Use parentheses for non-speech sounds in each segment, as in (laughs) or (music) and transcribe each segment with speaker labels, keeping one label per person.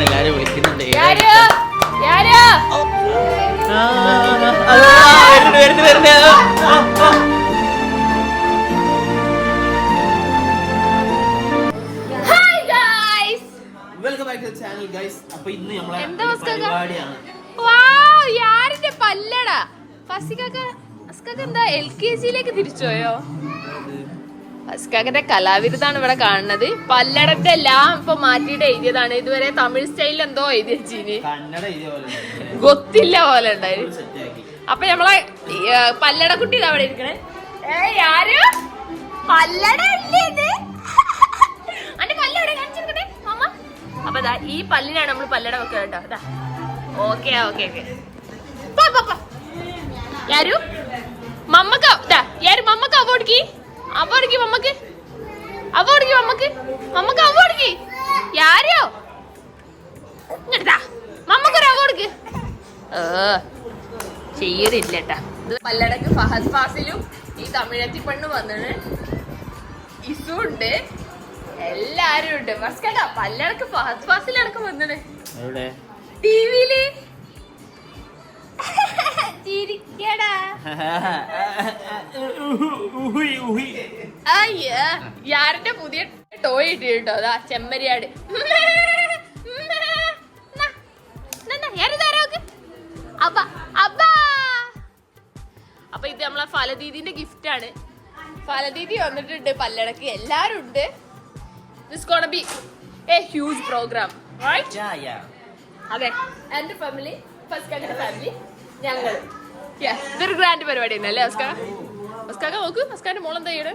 Speaker 1: എന്ന് എല്ലാരും വിളിക്കുന്നുണ്ട്. വരുന്നു വരുന്നു വരുന്നു. ചാനൽ ഗൈസ് അപ്പൊ ഇന്ന് നമ്മളെ പരിപാടിയാണ്.
Speaker 2: യാരിന്റെ പല്ലടാ. ഫസിക്കൊക്കെ എന്താ എൽ കെ ജിയിലേക്ക് തിരിച്ചുപോയോ? ഹസ്കാക്കിന്റെ കലാവിരുദ്ധാണ് ഇവിടെ കാണുന്നത്. പല്ലടത്തെ എല്ലാം ഇപ്പൊ മാറ്റിയിട്ട് എഴുതിയതാണ്. ഇതുവരെ തമിഴ് സ്റ്റൈലിൽ എന്തോ എഴുതി വെച്ചീന് ഗൊത്തില്ല പോലെ
Speaker 1: ഉണ്ടായി
Speaker 2: അപ്പൊ നമ്മളെ പല്ലടക്കുട്ടി അവിടെ ഇരിക്കണേ. ഏയ് ആരും? പല്ലട അപ്പൊ ഈ പല്ലിനാണ് നമ്മൾ പല്ലട വെക്കുക ഓക്കെ ഓക്കെ ഓക്കെ. യാരു? മമ്മക്ക് യാരു മമ്മക്ക് അവോർഡ് കീ അവ അടിക്ക് മമ്മക്ക് അവ അടിക്ക് മമ്മക്ക് മമ്മക്ക് അവ അടിക്ക് യാരോ? ഇങ്ങട്ടാ. അവ കൊടുക്ക് ഏ ചെയ്യലില്ലട്ടാ. പല്ലടക്ക് ഫഹദ് ഫാസിലും ഈ തമിഴത്തി പെണ്ണ് വന്നത് ഇസു ഉണ്ട്. എല്ലാരും ഉണ്ട്. മസ്കട്ടാ പല്ലടക്ക് ഫഹദ് ഫാസിലടക്കം
Speaker 1: വന്നത്
Speaker 2: ടിവിയിൽ ചിരിക്കടാ. അയ്യ യാറിന്റെ പുതിയ ടോയ് ഇട്ടിട്ടോ അതാ ചെമ്മരിയാട്. അപ്പൊ ഇത് നമ്മളെ ഫലദീദിന്റെ ഗിഫ്റ്റ് ആണ്. ഫലദീദി വന്നിട്ടുണ്ട് പല്ലടക്ക്. എല്ലാരും ഉണ്ട്. This gonna be a huge program right. അതെ. എന്റെ ഫാമിലി ഫസ്റ്റ് ഫാമിലി ഞങ്ങൾ. ഇതൊരു ഗ്രാൻഡ് പരിപാടി തന്നെ അല്ലേ അസ്കാ അസ്കാക്ക നോക്ക് അസ്കാന്റെ മോൾ എന്താ ചെയ്യണേ?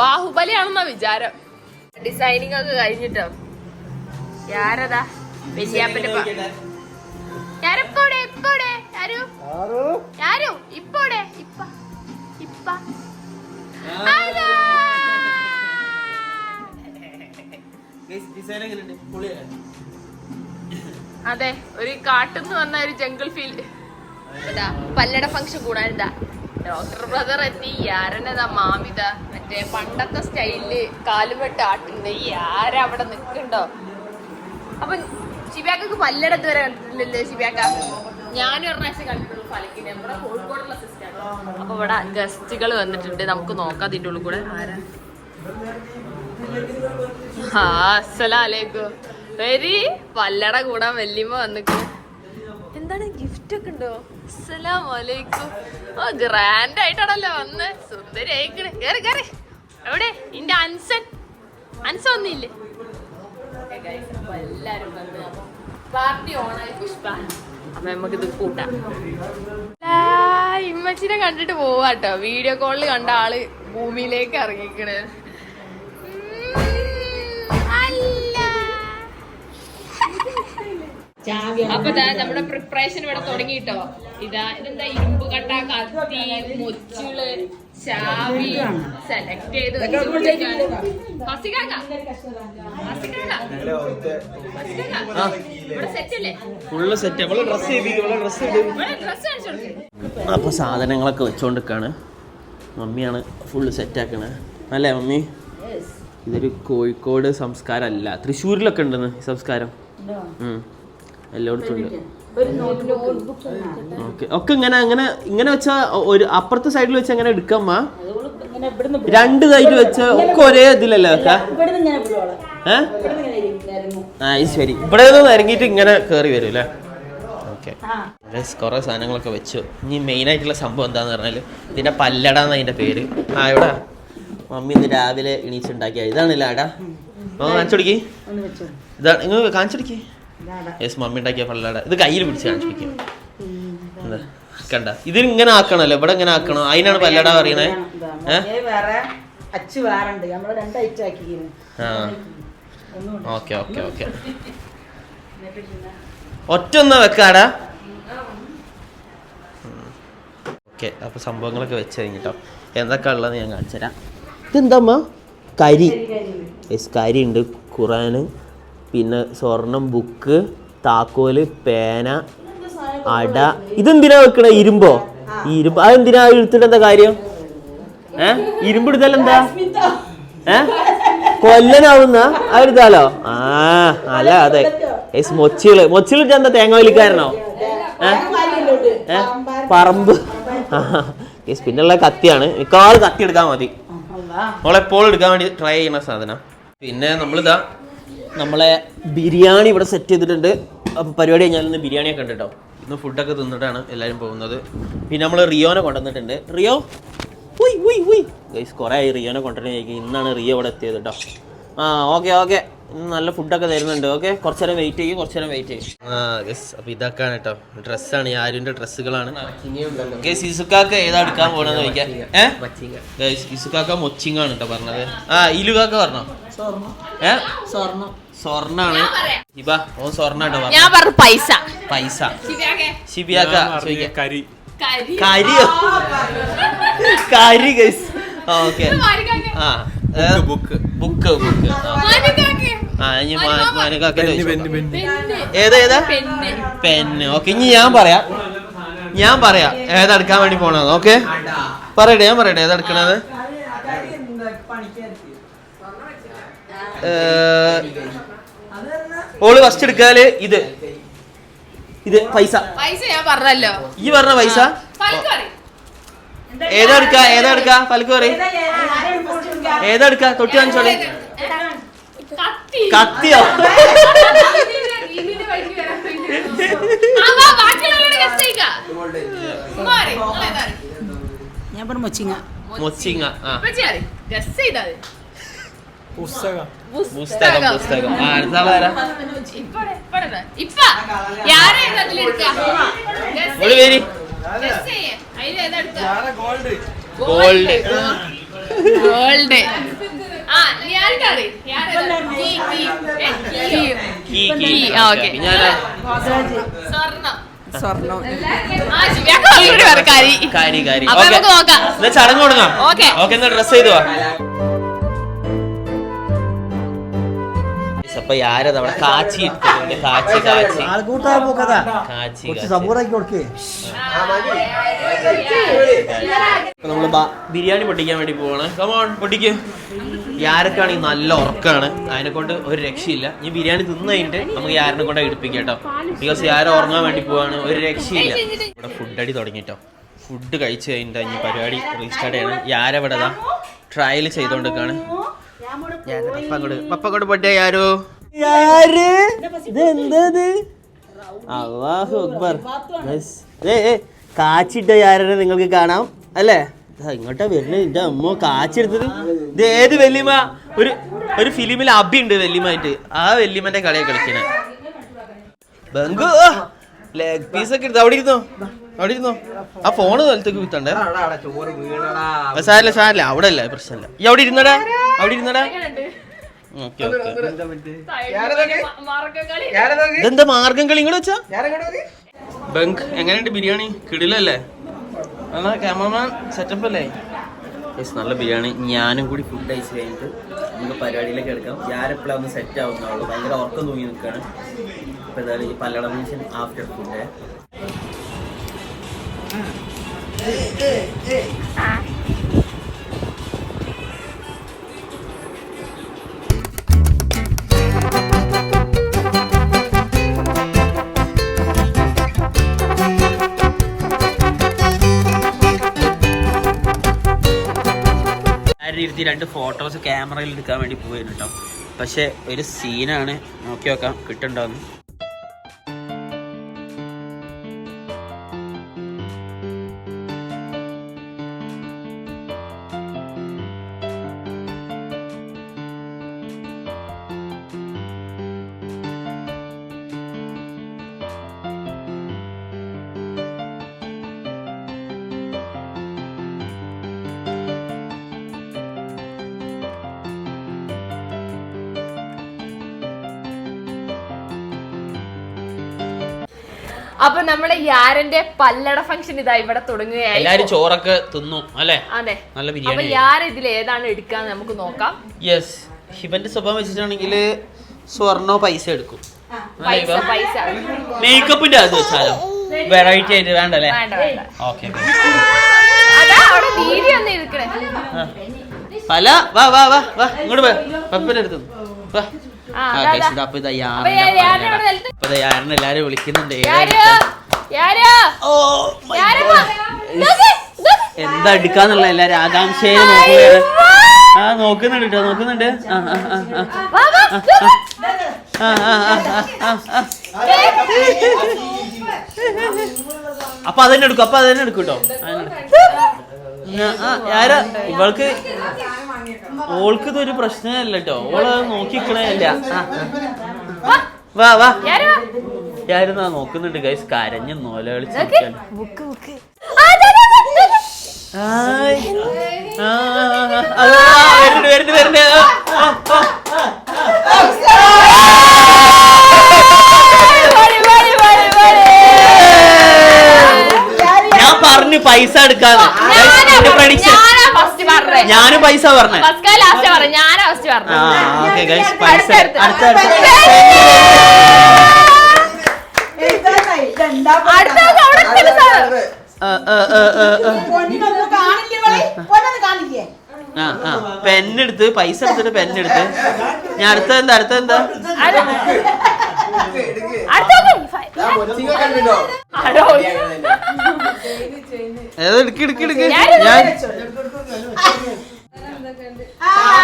Speaker 2: ബാഹുബലിയാണെന്നാ വിചാരം. ഡിസൈനിങ് ഒക്കെ കഴിഞ്ഞിട്ടോ? യാരതാ? വെല്ലിയാപ്പന്റെ യാരെപ്പോടെ എപ്പോടെ ആരു? ആരു ഇപ്പോടെ? ഇപ്പ ഇപ്പ. ആരാ?
Speaker 1: Guys, design എങ്ങനെയുണ്ട്? പൊളിയല്ലേ?
Speaker 2: അതെ ഒരു കാട്ടിന്ന് വന്ന ഒരു ജംഗിൾ ഫീൽ ഇതാ പല്ലട ഫംഗ്ഷൻ കൂടാനിതാ ഡോക്ടർ ബ്രദർ എത്തി യാരനതാ മാമിത. മറ്റേ പണ്ടത്തെ സ്റ്റൈലിൽ കാലുമെട്ട് ആട്ടുണ്ട്. ഈ ആരവിടെ അവിടെ നിൽക്കുന്നുണ്ടോ അപ്പൊ ശിവ്യാക്കു പല്ലട ഇതുവരെ കണ്ടിട്ടില്ലല്ലേ ശിവ്യാക്ക? ഞാനും ഒരു പ്രാവശ്യം കണ്ടിട്ടുള്ളൂ ഫലക്കിനെ. നമ്മുടെ കോഴിക്കോടുള്ള സിസ്റ്റർ അപ്പൊ ഇവിടെ ഗസ്റ്റുകൾ വന്നിട്ടുണ്ട്. നമുക്ക് നോക്കാം അതിന്റെ ഉള്ളിൽ കൂടെ ആരാ. ആ അസ്സലാലേക്കും വരി. പല്ലട കൂടാൻ വല്യമ്മ വന്നിക്ക് എന്താണ് ഗിഫ്റ്റ് ഒക്കെ ഉണ്ടോ? അസ്സലാം വലൈക്കും ഓ ഗ്രാൻഡ് ആയിട്ടാണല്ലോ വന്ന്. സുന്ദരി അയക്കണേ കേറി കേറി. എവിടെ? ഇന്റെ അൻസൻ. അൻസ ഒന്നില്ലേ എല്ലാരും വന്ന് പാർട്ടി ഓണായി പുഷ്പ അപ്പൊ നമുക്ക് ഇത് കൂട്ടാം ഇമ്മച്ചിനെ കണ്ടിട്ട് പോവാട്ടോ. വീഡിയോ കോളിൽ കണ്ട ആൾ ഭൂമിയിലേക്ക് ഇറങ്ങിക്കണ്. അപ്പൊ ഇതാ നമ്മുടെ പ്രിപ്പറേഷൻ ഇവിടെ തുടങ്ങിട്ടോ ഇതാ ഇതെന്താ ഇരുമ്പ് കട്ട കത്തി മുച്ചുൾ ചാവി സെലക്ട് ചെയ്ത്.
Speaker 1: അപ്പോൾ സാധനങ്ങളൊക്കെ വെച്ചോണ്ടിരിക്കാണ്. മമ്മിയാണ് ഫുള്ള് സെറ്റാക്കണേ അല്ലേ മമ്മി? ഇതൊരു കോഴിക്കോട് സംസ്കാരം അല്ല തൃശ്ശൂരിലൊക്കെ ഉണ്ടെന്ന് ഈ സംസ്കാരം. ഉം. എല്ലായിടത്തും ഉണ്ട്. ഓക്കെ. ഒക്കെ ഇങ്ങനെ അങ്ങനെ ഇങ്ങനെ വെച്ചാ ഒരു അപ്പുറത്തെ സൈഡിൽ വെച്ച് അങ്ങനെ എടുക്കാമ്മ രണ്ട് സൈഡിൽ വെച്ച ഒക്കെ ഒരേ ഇതിലല്ലേ വെക്ക? ആ ശരി. ഇവിടെ നിന്ന് ഇറങ്ങിയിട്ട് ഇങ്ങനെ കേറി വരും അല്ലേ? ഓക്കെ. കുറെ സാധനങ്ങളൊക്കെ വെച്ചു. ഇനി മെയിൻ ആയിട്ടുള്ള സംഭവം എന്താന്ന് പറഞ്ഞാൽ ഇതിന്റെ പല്ലടാന്ന് അതിന്റെ പേര്. ആ ഇവിടെ മമ്മി ഇന്ന് രാവിലെ എണീച്ചുണ്ടാക്കിയ ഇതാണല്ലേ ആടാ ഓ കൊടുക്കി. ഇതാ നിങ്ങൾ കാണിച്ചോടിക്ക് യെസ് മമ്മി ഉണ്ടാക്കിയ പല്ലട ഇത് കയ്യിൽ പിടിച്ച് കാണിച്ചിരിക്കും കണ്ട. ഇത് ഇങ്ങനെ ആക്കണല്ലോ. ഇവിടെ ഇങ്ങനെ ആക്കണം? അതിനാണ് പല്ലട പറയണേ ഓക്കെ ഓക്കെ ഓക്കെ. ഒറ്റ ഒന്നാ വെക്കാടാ. ഓക്കെ അപ്പൊ സംഭവങ്ങളൊക്കെ വെച്ച് കഴിഞ്ഞിട്ടോ. എന്തൊക്കെ ഉള്ളത് ഞാൻ കാണിച്ചുതരാം. ഇതെന്താ കരി. യെസ് കരി ഉണ്ട് ഖുറാന്. പിന്നെ സ്വർണം ബുക്ക് താക്കോൽ പേന അട. ഇതെന്തിനാ വെക്കണേ? ഇരുമ്പോ? ഇരുമ്പ്. അതെന്തിനാ എടുത്തിട്ട് എന്താ കാര്യം? ഏ? ഇരുമ്പ് എടുത്താൽ എന്താ ഏ? കൊല്ലനാവുന്ന എടുത്താലോ ആ അല്ല അതെ. ഏസ് മൊച്ചികൾ. മൊച്ചികളിട്ട് എന്താ തേങ്ങ വലിക്കാരനോ ഏ? ഏ? പറമ്പ്. ഏസ് പിന്നുള്ള കത്തിയാണ്. മിക്കവാറും കത്തി എടുക്കാൻ മതി. നമ്മളെപ്പോഴും എടുക്കാൻ വേണ്ടി ട്രൈ ചെയ്യുന്ന സാധനം. പിന്നെ നമ്മളിതാ നമ്മളെ ബിരിയാണി ഇവിടെ സെറ്റ് ചെയ്തിട്ടുണ്ട്. അപ്പോൾ പരിപാടി കഴിഞ്ഞാൽ ഇന്ന് ബിരിയാണിയൊക്കെ ഉണ്ട് കേട്ടോ. ഇന്ന് ഫുഡൊക്കെ തിന്നിട്ടാണ് എല്ലാവരും പോകുന്നത്. പിന്നെ നമ്മൾ റിയോനെ കൊണ്ടുവന്നിട്ടുണ്ട്. റിയോ? ഉയ് ഉയ് ഉയ്. ഗൈസ് കുറേ ആയി റിയോനെ കൊണ്ടുവരുന്ന ഇന്നാണ് റിയോ ഇവിടെ എത്തിയത് കേട്ടോ. ആ ഓക്കെ ഓക്കെ ഇന്ന് നല്ല ഫുഡൊക്കെ തരുന്നുണ്ട് ഓക്കെ കുറച്ച് നേരം വെയിറ്റ് ചെയ്യും കുറച്ച് നേരം വെയിറ്റ് ചെയ്യും. ആ ഗസ് അപ്പോൾ ഇതൊക്കെയാണ് കേട്ടോ. ഡ്രസ്സാണ് ഈ ആരിന്റെ ഡ്രസ്സുകളാണ് ഗൈസ് ഇസുക്കാക്ക ഏതാ എടുക്കാൻ പോകണമെന്ന് ചോദിക്കാം. ഏ? സിസുക്കാക്ക ഇസുക്കാക്ക മൊച്ചിങ്ങാണ് കേട്ടോ പറഞ്ഞത്. ആ ഇലുകാക്ക പറഞ്ഞോ? സ്വർണാണ്. ഇബ ഓൻ സ്വർണ കേട്ടോ
Speaker 2: ഞാൻ പറഞ്ഞു പൈസ.
Speaker 1: പൈസ. ശിബിയാക്ക
Speaker 2: കരി.
Speaker 1: കരിയോ? കരി ഗൈസ്. ഓക്കെ. ആ ബുക്ക് ബുക്ക്. ബുക്ക് ആ ഇനി മാനക്കാക്ക ഏതാ ഏതാ? പെന്ന്. ഓക്കെ ഇനി ഞാൻ പറയാം. ഞാൻ പറയാം. ഏതെടുക്കാൻ വേണ്ടി പോണത്? ഓക്കെ? പറയട്ടെ ഞാൻ പറയട്ടെ. ഏതാ എടുക്കണത് ഏഹ്, ഓൾ ഫസ്റ്റ് എടുക്കാൽ ഇത്. ഇത് പൈസ.
Speaker 2: പൈസ ഞാൻ പറഞ്ഞല്ലോ.
Speaker 1: ഈ പറഞ്ഞ പൈസ? ഏതാ എടുക്ക? ഏതാ എടുക്ക? പലക്ക് പറയും. ഏതാ എടുക്ക? തൊട്ടി കാണിച്ചോളെ
Speaker 2: കത്തി.
Speaker 1: കത്തിയോ?
Speaker 3: ഞാൻ പറഞ്ഞു മൊച്ചിങ്ങ.
Speaker 1: മൊച്ചിങ്ങ ആ.
Speaker 2: ഉമ്മച്ചി പറയ്, guess ചെയ്താ മതി.
Speaker 1: പുസ്തകം.
Speaker 2: പുസ്തകം.
Speaker 1: പുസ്തകം. ആ അടുത്ത ആളാരാ.
Speaker 2: ഇപ്പ. യാരെ ചെയ്യ്.
Speaker 1: പേര്? ഗോൾഡ്.
Speaker 2: ഗോൾഡ്. ആ. ഞാൻ കറി കീ കീ. ഏ, അപ്പൊ
Speaker 1: ആരത് അവിടെ കാച്ചി ഇട്ടിട്ടുണ്ട്? കാച്ചി
Speaker 4: പോക്കതാ
Speaker 1: കാച്ചി.
Speaker 4: സബൂറാക്കി കൊടുക്കേ.
Speaker 1: നമ്മൾ ബ- ബിരിയാണി പൊട്ടിക്കാൻ വേണ്ടി പോവാണ്. കമോൺ പൊട്ടിക്ക്. യാരക്കാണെങ്കിൽ നല്ല ഉറക്കാണ്. അതിനെ കൊണ്ട് ഒരു രക്ഷയില്ല. ഈ ബിരിയാണി തിന്നു കഴിഞ്ഞിട്ട് നമുക്ക് യാരനെ കൊണ്ട് എടുപ്പിക്കാം കേട്ടോ. ബിക്കോസ് യാര ഉറങ്ങാൻ വേണ്ടി പോവാണ്. ഒരു രക്ഷയില്ല. ഇവിടെ ഫുഡ് അടി തുടങ്ങിട്ടോ ഫുഡ് കഴിച്ചു കഴിഞ്ഞിട്ട് ഇനി പരിപാടി റീസ്റ്റാർട്ട് ചെയ്യണം. യാര ഇവിടെ ട്രയൽ ചെയ്തോണ്ടിരിക്കാണ്. പപ്പ അങ്ങോട്ട് പപ്പ പൊട്ടിയ അള്ളാഹു അക്ബർ. കാച്ചിട്ട നിങ്ങൾക്ക് കാണാം അല്ലേ? ഇങ്ങോട്ടാ വരുന്നത് എന്റെ അമ്മ കാച്ചെടുത്തത്. ഇത് ഏത് വെല്ലിമ ഒരു ഒരു ഫിലിമിൽ അബി ഉണ്ട് വെല്ലിമായിട്ട് ആ വെല്ലിമന്റെ കളിയെ കളിക്കണേ. ബംഗു ലെഗ് പീസ് ഒക്കെ എടുത്ത് അവിടെ ഇരുന്നോ. അവിടെ ഇരുന്നോ? ആ ഫോണ് നിലത്തേക്ക് കുത്തണ്ടേ സാരല്ല സാരല്ല. അവിടെ അല്ല പ്രശ്നമില്ല. ഈ അവിടെ ഇരുന്നടാ? അവിടെ ഇരുന്നടാ? Okay okay.
Speaker 2: മാർഗകളി
Speaker 1: ഇതെന്താ മാർഗം കളി ഇങ്ങോട്ട് വെച്ചാ? ബങ്ക് എങ്ങനെയുണ്ട് ബിരിയാണി? കിടിലല്ലേ? എന്നാ ക്യാമറമാൻ സെറ്റപ്പ് അല്ലേ? യെസ് നല്ല ബിരിയാണി. ഞാനും കൂടി ഫുഡ് കഴിച്ച് കഴിഞ്ഞിട്ട് നമുക്ക് പരിപാടിയിലേക്ക് എടുക്കാം. ഞാനെപ്പോഴാണ് ഒന്ന് സെറ്റ് ആവുന്നുള്ളൂ. ഭയങ്കര ഉറക്കം തൂങ്ങി നിൽക്കുകയാണ് അപ്പോൾ ഏതായാലും ഈ പല്ലട മനുഷ്യൻ ആഫ്റ്റർ ഫുഡ് ഇരുത്തി രണ്ട് ഫോട്ടോസ് ക്യാമറയിൽ എടുക്കാൻ വേണ്ടി പോയിരുന്നു കേട്ടോ പക്ഷെ ഒരു സീനാണ് നോക്കി നോക്കാം കിട്ടുന്നുണ്ടോന്ന്
Speaker 2: അപ്പൊ നമ്മുടെ യാരന്റെ പല്ലട ഫംഗ്ഷൻ ഇതാ ഇവിടെ തുടങ്ങുകയായി.
Speaker 1: എല്ലാരും ചോറൊക്കെ തിന്നു അല്ലേ?
Speaker 2: അതെ.
Speaker 1: നല്ല ബിരിയാണി.
Speaker 2: യാർ ഇതിൽ ഏതാണ് എടുക്കാന്ന് നമുക്ക് നോക്കാം.
Speaker 1: യെസ് ഹിബന്റെ സ്വഭാവം വെച്ചിട്ടാണെങ്കിൽ സ്വർണോ പൈസ എടുക്കും.
Speaker 2: പൈസ പൈസ.
Speaker 1: മേക്കപ്പിന്റെ അത് വെച്ചാലോ. വെറൈറ്റി ആയിട്ട് വേണ്ടല്ലേ
Speaker 2: വേണ്ട വേണ്ട.
Speaker 1: ഓക്കെ പല വാ വാ വാ വാ ഇങ്ങോട്ട് വാ. പപ്പന്റെ അടുത്ത് വാ. അപ്പൊ ഇതാ
Speaker 2: അപ്പൊ
Speaker 1: യാറിന്റെ
Speaker 2: യാ- യാറിനെ
Speaker 1: പല്ലട.
Speaker 2: അവിടെ നിലത്ത്
Speaker 1: അപ്പൊ ഇതാ യാറിനെ എല്ലാരും വിളിക്കുന്നുണ്ട്. എന്താ എടുക്കാന്നുള്ള എല്ലാരും ആകാംക്ഷയിൽ നോക്കുകയാണ്. ആ നോക്കുന്നുണ്ട് കേട്ടോ നോക്കുന്നുണ്ട്. അപ്പൊ അതന്നെ എടുക്കും അപ്പൊ അതന്നെ എടുക്കും കേട്ടോ ഇവൾക്ക് ഓൾക്ക് ഇതൊരു പ്രശ്നമല്ല കേട്ടോ ഓൾ നോക്കിക്കണല്ല. വാ വാ.
Speaker 2: യാരോ
Speaker 1: ആയിരുന്നാ നോക്കുന്നുണ്ട് ഗൈസ് കരഞ്ഞ് നോല. കളിച്ചിരിക്കാൻ
Speaker 2: ആ.
Speaker 1: ആ, ആ, ആ, വരുന്നുണ്ട് വരുന്നുണ്ട് വരുന്നുണ്ട്. ആ, ആ. ഞാൻ പറഞ്ഞു പൈസ എടുക്കാന്ന്. Guys,
Speaker 2: ഞാനാ
Speaker 1: പൈസ
Speaker 2: ലാസ്റ്റ് പറഞ്ഞു.
Speaker 1: പൈസ.
Speaker 2: അടുത്ത,
Speaker 1: അടുത്ത
Speaker 2: അടുത്ത. അടുത്ത
Speaker 1: പെണ്ണെടുത്ത് പൈസ എടുത്തിട്ട് പെണ്ണെടുത്ത്. ഞാൻ അടുത്ത എന്താ അടുത്ത എന്താ?
Speaker 2: ആരോ
Speaker 1: ഏതോ എടുക്ക് എടുക്ക് എടുക്ക്.
Speaker 2: ഞാനിത്
Speaker 1: ഞാൻ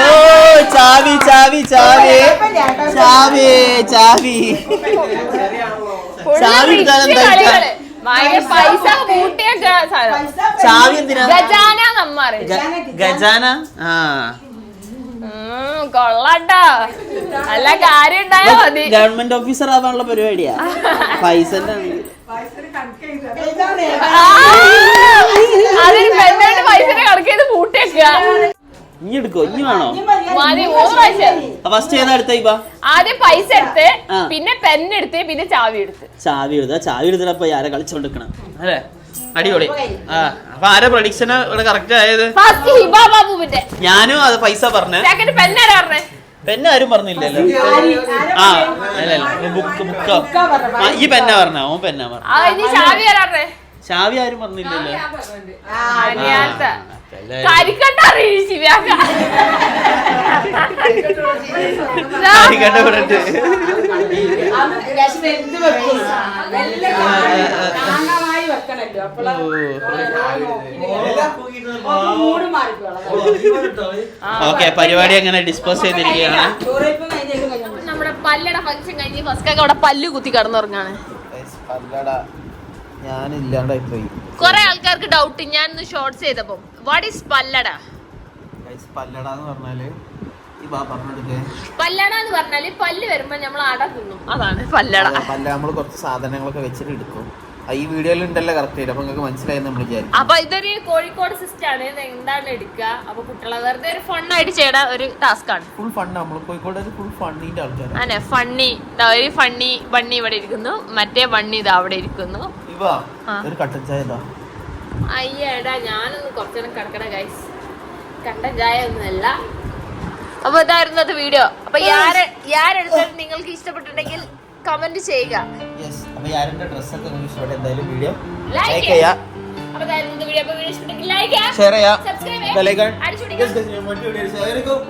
Speaker 1: ഓ ചാവി ചാവി ചാവി. ചാവി ചാവി. ചാവി
Speaker 2: പൈസ
Speaker 1: ചാവി എന്തിനാ?
Speaker 2: ഗജാന നമ്മറി
Speaker 1: ഗജാന ആ.
Speaker 2: കൊള്ളാട്ടോ. നല്ല കാര്യം ഉണ്ടായാ മതി.
Speaker 1: ഗവൺമെന്റ് ഓഫീസർ ആവാനുള്ള പരിപാടിയാ. (laughs) പൈസന്റെ
Speaker 2: പെണ്ണായിട്ട് കണക്ക് ചെയ്ത്
Speaker 1: ഇനി എടുക്കോ ഇനി വേണോ
Speaker 2: മതി മൂന്ന് പ്രാവശ്യം
Speaker 1: ഫസ്റ്റ് ഏതാ ഇപ്പ
Speaker 2: ആദ്യം പൈസ എടുത്ത് പിന്നെ പെൻ എടുത്ത് പിന്നെ ചാവി എടുത്ത്.
Speaker 1: ചാവി എടുത്ത. ചാവി എഴുതപ്പോ ആരെ കളിച്ചോണ്ടിരിക്കണം? അല്ലേ? അടിപൊളി. അപ്പൊ ആരെ പ്രൊഡിക്ഷൻ ഇവിടെ കറക്റ്റ് ആയത്?
Speaker 2: ഫസ്റ്റ് ഹിബ ബാബുവിന്റെ
Speaker 1: ഞാനും അത് പൈസ പറഞ്ഞു.
Speaker 2: സെക്കൻഡ് പെണ്ണാരാ പറഞ്ഞേ?
Speaker 1: പെന്ന ആരും പറഞ്ഞില്ലല്ലോ. ആ അല്ല ബുക്ക് ബുക്കോ ആ, ഈ പെന്ന പറഞ്ഞ ഓൻ പെന്ന പറഞ്ഞ.
Speaker 2: ചാവി ആരാ
Speaker 1: പറഞ്ഞില്ലല്ലോ.
Speaker 2: കരിക്കട്ട
Speaker 3: വെക്കണല്ലോ.
Speaker 1: ഓക്കെ പരിപാടി അങ്ങനെ ഡിസ്പോസ് ചെയ്തിരിക്കുകയാണ്.
Speaker 2: നമ്മുടെ പല്ലട ഫംഗ്ഷൻ കഴിഞ്ഞ് ഫസ്റ്റ് അവിടെ പല്ല് കുത്തി കടന്നുറങ്ങാണ്.
Speaker 1: പോയി.
Speaker 2: കുറെ ആൾക്കാർക്ക് ഡൗട്ട് ഞാൻ ഇന്ന് ഷോർട്സ് ചെയ്തപ്പോ വാട്ട് ഈസ് പല്ലട?
Speaker 1: പല്ലട എന്ന് പറഞ്ഞാൽ
Speaker 2: പല്ലട എന്ന് പറഞ്ഞാൽ പല്ല് വരുമ്പോ നമ്മൾ അട തിന്നും. അതാണ് പല്ലട.
Speaker 1: പല്ല നമ്മൾ കുറച്ച് സാധനങ്ങളൊക്കെ വെച്ചിട്ട് എടുക്കും. ഈ വീഡിയോയിൽ ഉണ്ടല്ലോ കറക്റ്റ് അപ്പൊ നിങ്ങൾക്ക് മനസ്സിലായി നമ്മൾ വിചാരിക്കും.
Speaker 2: അപ്പൊ ഇതൊരു കോഴിക്കോട് സിസ്റ്റം ആണ്. ഇത് എന്താണ് എടുക്കുക? അപ്പൊ കുട്ടികളെ വെറുതെ ഒരു ഫണ്ണായിട്ട് ചെയ്യണ ഒരു ടാസ്ക് ആണ്.
Speaker 1: ഫുൾ ഫണ്ട് നമ്മൾ കോഴിക്കോട് ഒരു ഫുൾ ഫണ്ണിന്റെ ആൾക്കാരാണ്.
Speaker 2: അതെ ഫണ്ണി ദാ ഒരു ഫണ്ണി ബണ്ണി ഇവിടെ ഇരിക്കുന്നു. മറ്റേ ബണ്ണി ഇത് അവിടെ ഇരിക്കുന്നു.
Speaker 1: ഇവ
Speaker 2: ആ.
Speaker 1: ഒരു കട്ടൻ ചായ ഇതാ.
Speaker 2: അയ്യടാ ഞാനൊന്ന് കുറച്ചേരം കിടക്കണ ഗൈസ് കണ്ട ചായ ഒന്നുമല്ല. അപ്പൊ ഇതായിരുന്നു അത് വീഡിയോ അപ്പൊ യാരെ യാരെടുത്താലും നിങ്ങൾക്ക് ഇഷ്ടപ്പെട്ടിട്ടുണ്ടെങ്കിൽ കമന്റ് ചെയ്യുക.
Speaker 1: യെസ് അപ്പൊ ആരുടെ ഡ്രസ്സൊക്കെ നിങ്ങൾക്ക് ഇഷ്ടപ്പെട്ട എന്തായാലും വീഡിയോ
Speaker 2: ലൈക്ക് ചെയ്യാം.
Speaker 1: ഷെയർ ചെയ്യാം. ബെലൈക്കൺ
Speaker 2: അടിച്ചു
Speaker 1: ഷെയർ ചെയ്യും